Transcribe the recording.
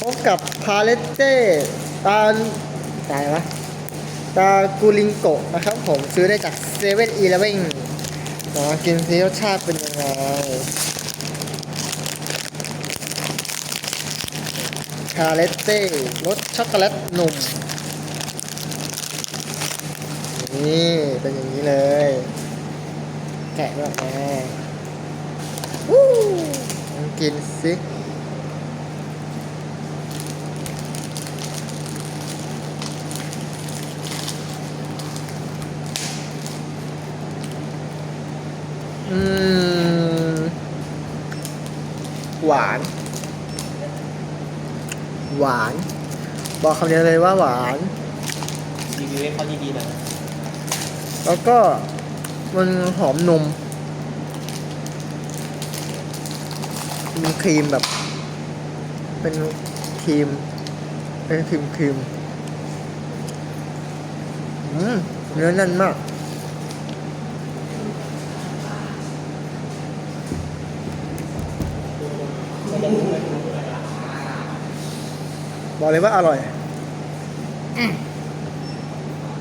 พบกับพาเลตเต้ตาตายวะตากูลิงโกะนะครับผมซื้อได้จากเซเว่นอีเลฟเว่นมากินซิรสชาติเป็นยังไงพาเลตเต้รสช็อกโกแลตหนุ่มนี่ เป็นอย่างนี้เลย แกะด้วยแม่วู้ลองกินสิ อืม หวาน หวาน บอกคำเดียวเลยว่าหวาน รีวิวให้เขาดีๆหน่อยแล้วก็มันหอมนม มีครีมแบบ เป็นครีม เป็นครีมครีมอืมเนื้อแน่นมาก บอกเลยว่าอร่อย อ